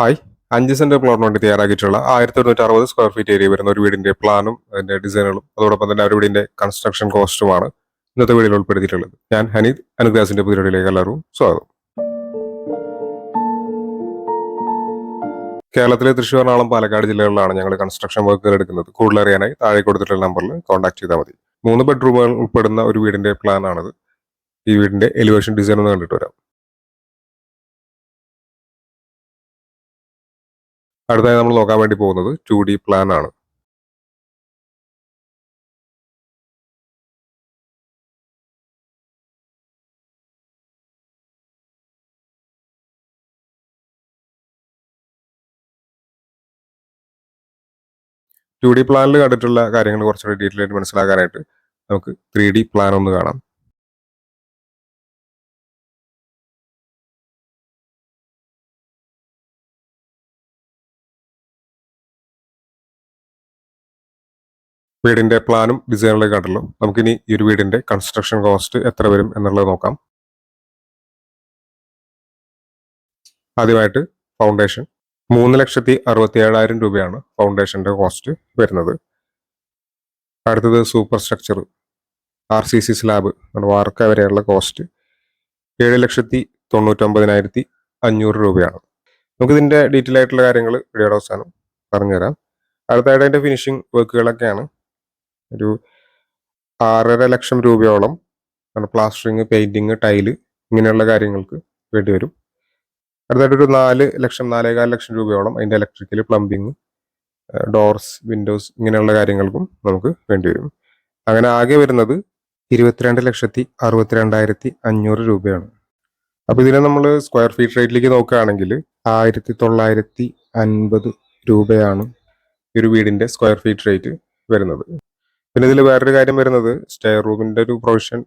Hi. അഞ്ച് saint പ്ലോട്ടിന് വേണ്ടി തയ്യാറാക്കിയിട്ടുള്ള ആയിരത്തി തൊണ്ണൂറ്റി അറുപത് സ്ക്വയർ ഫീറ്റ് ഏരിയ വരുന്ന ഒരു വീടിന്റെ പ്ലാനും അതിന്റെ ഡിസൈനുകളും അതോടൊപ്പം തന്നെ ഒരു വീടിന്റെ കൺസ്ട്രക്ഷൻ കോസ്റ്റുമാണ് ഇന്നത്തെ വീഡിയോയിൽ ഉൾപ്പെടുത്തിയിട്ടുള്ളത്. ഞാൻ ഹനീദ് അനുഗ്രാസിന്റെ പുതിയടിയിലേക്ക് എല്ലാവരും സ്വാഗതം. കേരളത്തിലെ തൃശ്ശൂർ എറണാകുളം പാലക്കാട് ജില്ലകളിലാണ് ഞങ്ങൾ കൺസ്ട്രക്ഷൻ വർക്കുകൾ എടുക്കുന്നത്. കൂടുതൽ അറിയാനായി താഴെ കൊടുത്തിട്ടുള്ള നമ്പറിൽ കോൺടാക്ട് ചെയ്താൽ മതി. മൂന്ന് ബെഡ്റൂമുകൾ ഉൾപ്പെടുന്ന ഒരു വീടിന്റെ പ്ലാൻ ആണിത്. ഈ വീടിന്റെ എലിവേഷൻ ഡിസൈൻ ഒന്ന് കണ്ടിട്ട് വരാം. അടുത്തായി നമ്മൾ നോക്കാൻ വേണ്ടി പോകുന്നത് ടു ഡി പ്ലാൻ ആണ്. ടു ഡി പ്ലാനിൽ കണ്ടിട്ടുള്ള കാര്യങ്ങൾ കുറച്ചുകൂടി ഡീറ്റെയിൽ ആയിട്ട് മനസ്സിലാക്കാനായിട്ട് നമുക്ക് ത്രീ ഡി പ്ലാൻ ഒന്ന് കാണാം. വീടിന്റെ പ്ലാനും ഡിസൈനിലേക്ക് കണ്ടല്ലോ നമുക്കിനി ഈ ഒരു വീടിന്റെ കൺസ്ട്രക്ഷൻ കോസ്റ്റ് എത്ര വരും എന്നുള്ളത് നോക്കാം. ആദ്യമായിട്ട് ഫൗണ്ടേഷൻ മൂന്ന് ലക്ഷത്തി അറുപത്തി ഏഴായിരം രൂപയാണ് ഫൗണ്ടേഷന്റെ കോസ്റ്റ് വരുന്നത്. അടുത്തത് super structure R C C slab വാർക്ക വരെയുള്ള കോസ്റ്റ് ഏഴ് ലക്ഷത്തി തൊണ്ണൂറ്റൊമ്പതിനായിരത്തി അഞ്ഞൂറ് രൂപയാണ്. നമുക്കിതിന്റെ ഡീറ്റെയിൽ ആയിട്ടുള്ള കാര്യങ്ങൾ വീഡിയോയുടെ അവസാനം പറഞ്ഞുതരാം. അടുത്തായിട്ട് അതിന്റെ ഫിനിഷിംഗ് വർക്കുകളൊക്കെയാണ് ഒരു ആറര ലക്ഷം രൂപയോളം പ്ലാസ്റ്ററിങ് പെയിന്റിങ് ടൈൽ ഇങ്ങനെയുള്ള കാര്യങ്ങൾക്ക് വേണ്ടി വരും. അടുത്തായിട്ട് ഒരു നാല് ലക്ഷം നാലേകാൽ ലക്ഷം രൂപയോളം അതിന്റെ ഇലക്ട്രിക്കൽ പ്ലംബിങ് ഡോർസ് വിൻഡോസ് ഇങ്ങനെയുള്ള കാര്യങ്ങൾക്കും നമുക്ക് വേണ്ടി വരും. അങ്ങനെ ആകെ വരുന്നത് ഇരുപത്തിരണ്ട് ലക്ഷത്തി അറുപത്തിരണ്ടായിരത്തി അഞ്ഞൂറ് രൂപയാണ്. അപ്പൊ ഇതിനെ നമ്മൾ സ്ക്വയർ ഫീറ്റ് റേറ്റിലേക്ക് നോക്കുകയാണെങ്കിൽ ആയിരത്തി തൊള്ളായിരത്തി അൻപത് രൂപയാണ് ഒരു വീടിന്റെ സ്ക്വയർ ഫീറ്റ് റേറ്റ് വരുന്നത്. പിന്നെ ഇതിൽ വേറൊരു കാര്യം വരുന്നത് സ്റ്റേ റൂമിന്റെ ഒരു പ്രൊവിഷൻ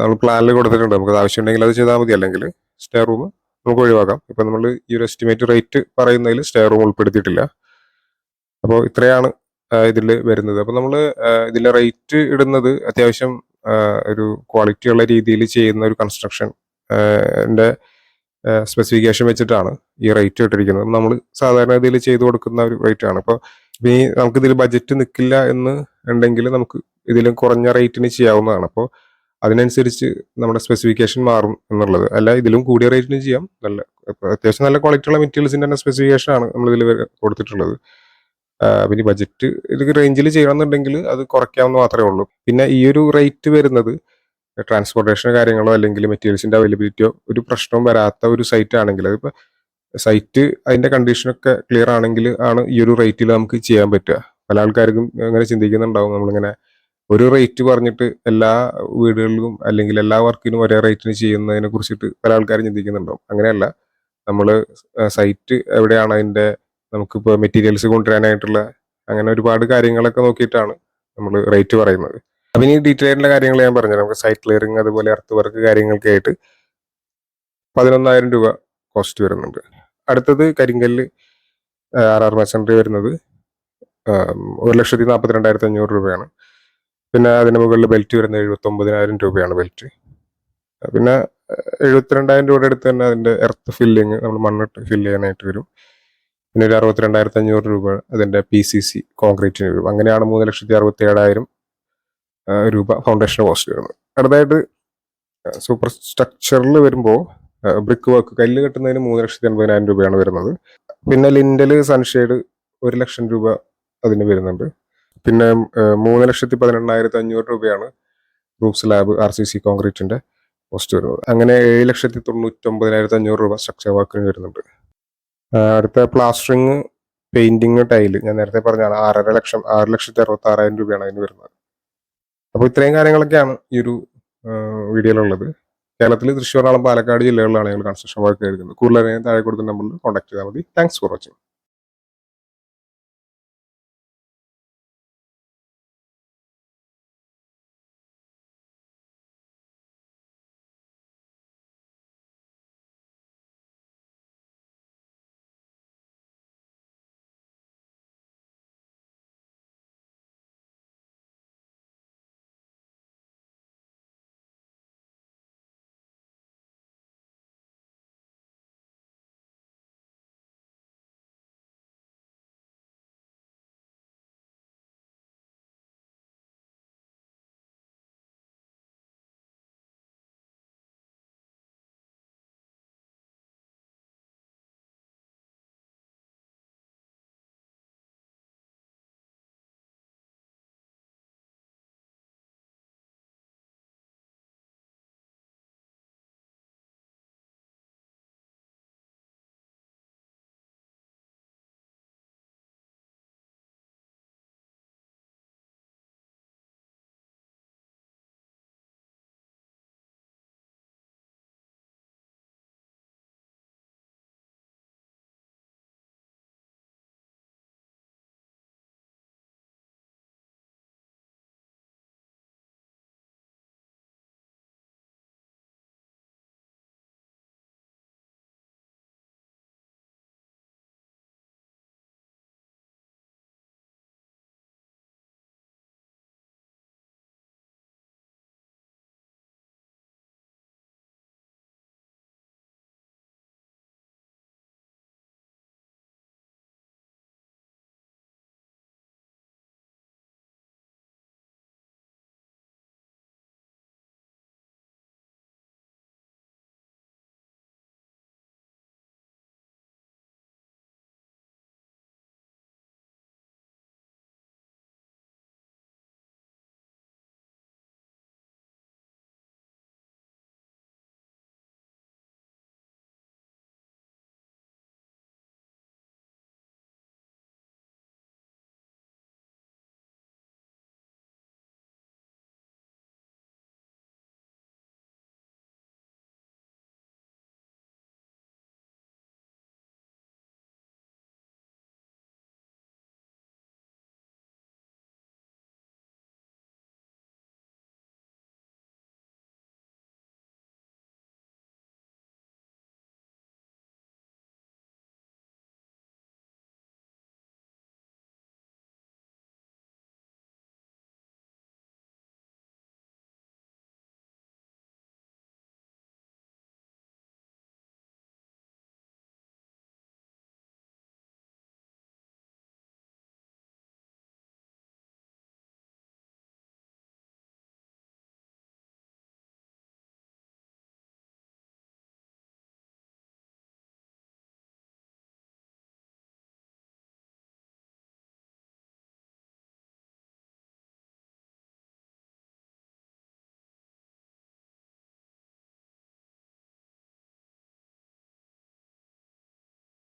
നമ്മൾ പ്ലാനിൽ കൊടുത്തിട്ടുണ്ട്. നമുക്ക് ആവശ്യമുണ്ടെങ്കിൽ അത് ചെയ്താൽ മതി. അല്ലെങ്കിൽ സ്റ്റേ റൂം നമുക്ക് ഒഴിവാക്കാം. ഇപ്പൊ നമ്മൾ ഈ ഒരു എസ്റ്റിമേറ്റ് റേറ്റ് പറയുന്നതിൽ സ്റ്റേ റൂം ഉൾപ്പെടുത്തിയിട്ടില്ല. അപ്പോൾ ഇത്രയാണ് ഇതിൽ വരുന്നത്. അപ്പോൾ നമ്മൾ ഇതിലെ റേറ്റ് ഇടുന്നത് അത്യാവശ്യം ഒരു ക്വാളിറ്റി ഉള്ള രീതിയിൽ ചെയ്യുന്ന ഒരു കൺസ്ട്രക്ഷൻ ന്റെ സ്പെസിഫിക്കേഷൻ വെച്ചിട്ടാണ് ഈ റേറ്റ് ഇട്ടിരിക്കുന്നത്. നമ്മൾ സാധാരണ ഇതിൽ ചെയ്തു കൊടുക്കുന്ന ഒരു റേറ്റ് ആണ്. അപ്പോൾ ഇനി നമുക്കിതിൽ ബജറ്റ് നിൽക്കില്ല എന്ന് ഉണ്ടെങ്കിൽ നമുക്ക് ഇതിലും കുറഞ്ഞ റേറ്റിന് ചെയ്യാവുന്നതാണ്. അപ്പോൾ അതിനനുസരിച്ച് നമ്മുടെ സ്പെസിഫിക്കേഷൻ മാറും എന്നുള്ളത്. അല്ല ഇതിലും കൂടിയ റേറ്റിന് ചെയ്യാം. നല്ല അത്യാവശ്യം നല്ല ക്വാളിറ്റി ഉള്ള മെറ്റീരിയൽസിന്റെ തന്നെ നമ്മൾ ഇതിൽ കൊടുത്തിട്ടുള്ളത്. പിന്നെ ബജറ്റ് ഇത് റേഞ്ചിൽ ചെയ്യണമെന്നുണ്ടെങ്കിൽ അത് കുറയ്ക്കാവുന്ന മാത്രമേ ഉള്ളൂ. പിന്നെ ഈ ഒരു റേറ്റ് വരുന്നത് ട്രാൻസ്പോർട്ടേഷൻ കാര്യങ്ങളോ അല്ലെങ്കിൽ മെറ്റീരിയൽസിന്റെ അവൈലബിലിറ്റിയോ ഒരു പ്രശ്നവും വരാത്ത ഒരു സൈറ്റ് ആണെങ്കിൽ അതിപ്പോൾ സൈറ്റ് അതിന്റെ കണ്ടീഷനൊക്കെ ക്ലിയർ ആണെങ്കിൽ ആണ് ഈ ഒരു റേറ്റിൽ നമുക്ക് ചെയ്യാൻ പറ്റുക. പല ആൾക്കാർക്കും അങ്ങനെ ചിന്തിക്കുന്നുണ്ടാവും. നമ്മളിങ്ങനെ ഒരു റേറ്റ് പറഞ്ഞിട്ട് എല്ലാ വീടുകളിലും അല്ലെങ്കിൽ എല്ലാ വർക്കിനും ഒരേ റേറ്റിന് ചെയ്യുന്നതിനെ കുറിച്ചിട്ട് പല ആൾക്കാരും ചിന്തിക്കുന്നുണ്ടാവും. അങ്ങനെയല്ല. നമ്മൾ സൈറ്റ് എവിടെയാണ് അതിന്റെ നമുക്കിപ്പോൾ മെറ്റീരിയൽസ് കൊണ്ടുവരാനായിട്ടുള്ള അങ്ങനെ ഒരുപാട് കാര്യങ്ങളൊക്കെ നോക്കിയിട്ടാണ് നമ്മൾ റേറ്റ് പറയുന്നത്. അപ്പം ഇനി ആയിട്ടുള്ള കാര്യങ്ങൾ ഞാൻ പറഞ്ഞു നമുക്ക് സൈറ്റ് ക്ലിയറിങ് അതുപോലെ അർത്ത് വർക്ക് കാര്യങ്ങൾക്കായിട്ട് പതിനൊന്നായിരം രൂപ കോസ്റ്റ് വരുന്നുണ്ട്. അടുത്തത് കരിങ്കല്ല് ആർ ആർ മെസൻട്രി വരുന്നത് ഒരു ലക്ഷത്തി നാൽപ്പത്തി രണ്ടായിരത്തി അഞ്ഞൂറ് രൂപയാണ്. പിന്നെ അതിന് മുകളിൽ ബെൽറ്റ് വരുന്നത് എഴുപത്തി ഒമ്പതിനായിരം രൂപയാണ് ബെൽറ്റ്. പിന്നെ എഴുപത്തിരണ്ടായിരം രൂപയുടെ അടുത്ത് തന്നെ അതിന്റെ എർത്ത് ഫില്ലിങ് നമ്മൾ മണ്ണിട്ട് ഫില്ല് ചെയ്യാനായിട്ട് വരും. പിന്നെ ഒരു അറുപത്തിരണ്ടായിരത്തി അഞ്ഞൂറ് രൂപ അതിന്റെ പി സി സി കോൺക്രീറ്റിന് വരും. അങ്ങനെയാണ് മൂന്ന് ലക്ഷത്തി അറുപത്തി ഏഴായിരം രൂപ ഫൗണ്ടേഷൻ കോസ്റ്റ് വരുന്നത്. അടുത്തായിട്ട് സൂപ്പർ സ്ട്രക്ചറിൽ വരുമ്പോൾ ബ്രിക്ക് വർക്ക് കല്ല് കെട്ടുന്നതിന് മൂന്ന് ലക്ഷത്തി അൻപതിനായിരം രൂപയാണ് വരുന്നത്. പിന്നെ ലിൻഡൽ സൺഷെയ്ഡ് ഒരു ലക്ഷം രൂപ അതിന് വരുന്നുണ്ട്. പിന്നെ മൂന്ന് ലക്ഷത്തി പതിനെണ്ണായിരത്തി അഞ്ഞൂറ് രൂപയാണ് roof slab R C C കോൺക്രീറ്റിന്റെ cost വരുന്നത്. അങ്ങനെ ഏഴ് ലക്ഷത്തി തൊണ്ണൂറ്റൊമ്പതിനായിരത്തി അഞ്ഞൂറ് രൂപ സ്ട്രക്ചർ വർക്കിന് വരുന്നുണ്ട്. അടുത്ത പ്ലാസ്റ്ററിങ് പെയിന്റിങ് ടൈൽ ഞാൻ നേരത്തെ പറഞ്ഞാണ് ആറര ലക്ഷം ആറ് ലക്ഷത്തി അറുപത്തി ആറായിരം രൂപയാണ് അതിന് വരുന്നത്. അപ്പോൾ ഇത്രയും കാര്യങ്ങളൊക്കെയാണ് ഈ ഒരു വീഡിയോയിലുള്ളത്. കേരളത്തിൽ തൃശ്ശൂർ പാലക്കാട് ജില്ലകളിലാണ് ഞങ്ങൾ കൺസ്ട്രക്ഷൻ വർക്ക് എടുക്കുന്നത് അറിയാൻ താഴെ കൊടുത്ത നമ്പറിൽ കോൺടാക്ട് ചെയ്താൽ മതി. Thanks for watching